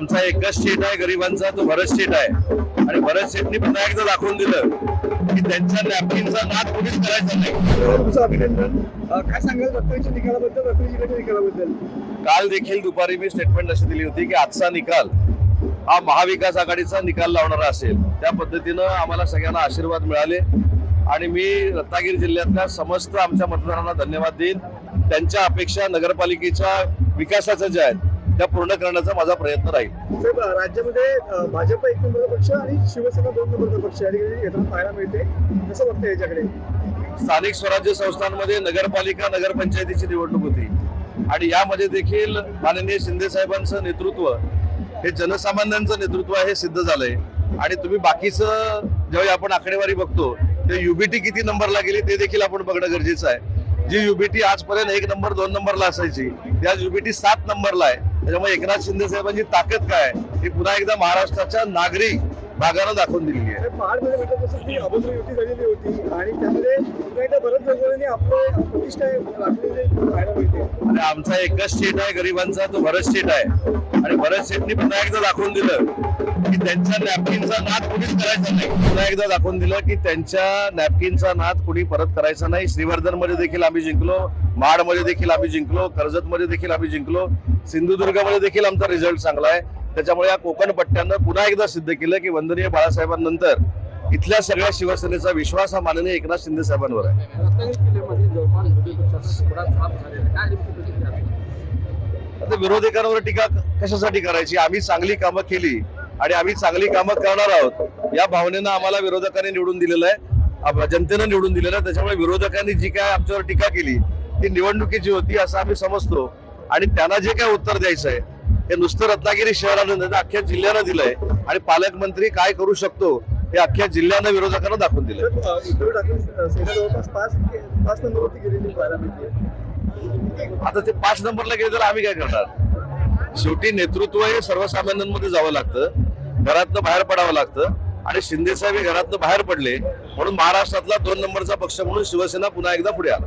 आमचा एकच स्टेट आहे गरिबांचा तो भरत स्टेट आहे. आणि भरत शेटनी पुन्हा एकदा दाखवून दिलं की त्यांच्या नॅपकिनचा नाद कोणीच करायचा नाही. तुमचं अभिनंदन. काय सांगाल रत्नागिरीच्या निकालाबद्दल निकालाबद्दल? काल देखील दुपारी मी स्टेटमेंट अशी दिली होती की आजचा निकाल हा महाविकास आघाडीचा निकाल लावणारा असेल. त्या पद्धतीनं आम्हाला सगळ्यांना आशीर्वाद मिळाले. आणि मी रत्नागिरी जिल्ह्यातल्या समस्त आमच्या मतदारांना धन्यवाद देईन. त्यांच्या अपेक्षा नगरपालिकेच्या विकासाच्या ज्या आहेत त्या पूर्ण करण्याचा माझा प्रयत्न राहील. राज्यामध्ये भाजप एक नंबरचा पक्ष आणि शिवसेना दोन नंबरचा पक्ष पाहायला मिळते. कसं बघतं याच्याकडे? स्थानिक स्वराज्य संस्थांमध्ये नगरपालिका नगरपंचायतीची निवडणूक होती. आणि यामध्ये देखील माननीय शिंदे साहेबांचं नेतृत्व हे जनसामान्यांचं नेतृत्व आहे हे सिद्ध झालंय. आणि तुम्ही बाकीचं ज्यावेळी आपण आकडेवारी बघतो ते युबीटी किती नंबरला गेली ते देखील आपण बघणं गरजेचं आहे. जी युबीटी आजपर्यंत एक नंबर दोन नंबरला असायची. ती आज युबीटी सात नंबरला आहे. त्याच्यामुळे एकनाथ शिंदे साहेबांची ताकद काय ही पुन्हा एकदा महाराष्ट्राच्या नागरिक भागानं दाखवून दिलेली आहे. आणि आमचा एकच स्टेट आहे गरिबांचा तो भरत स्टेट आहे. आणि भरत शेटनी पुन्हा एकदा दाखवून दिलं. की त्यांच्या नॅपकिनचा नाद कुणीच करायचा नाही. पुन्हा एकदा दाखवून दिलं की त्यांच्या नॅपकिनचा नाद कुणी परत करायचा नाही. श्रीवर्धनमध्ये देखील आम्ही जिंकलो. माडमध्ये देखील आम्ही जिंकलो. कर्जत मध्ये देखील आम्ही जिंकलो. सिंधुदुर्गमध्ये देखील आमचा रिझल्ट चांगला आहे. त्याच्यामुळे या कोकण पट्ट्यानं पुन्हा एकदा सिद्ध केलं की वंदनीय बाळासाहेबांनंतर इथल्या सगळ्या शिवसेनेचा विश्वास हा माननीय एकनाथ शिंदे साहेबांवर आहे. आता विरोधकांवर टीका कशासाठी करायची? आम्ही चांगली कामं केली. आणि आम्ही चांगली कामं करणार आहोत. या भावनेनं आम्हाला विरोधकांनी निवडून दिलेलं आहे. जनतेनं निवडून दिलेलं आहे. त्याच्यामुळे विरोधकांनी जी काय आमच्यावर टीका केली ती निवडणुकीची होती असं आम्ही समजतो. आणि त्यांना जे काय उत्तर द्यायचं आहे हे नुसतं रत्नागिरी शहरानं अख्ख्या जिल्ह्यानं दिलंय. आणि पालकमंत्री काय करू शकतो हे अख्ख्या जिल्ह्यानं विरोधकांना दाखवून दिलं साहेब, अं, उद्धव ठाकरे अं, सेना जवळपास पाच पाच नंबरवरती गेलेली पाहायला मिळते आता ते पाच नंबरला गेले तर आम्ही काय करणार? शेवटी नेतृत्व हे सर्वसामान्यांमध्ये जावं लागतं. घरातनं बाहेर पडावं लागतं. आणि शिंदे साहेब हे घरातनं बाहेर पडले म्हणून महाराष्ट्रातला दोन नंबरचा पक्ष म्हणून शिवसेना पुन्हा एकदा पुढे आला.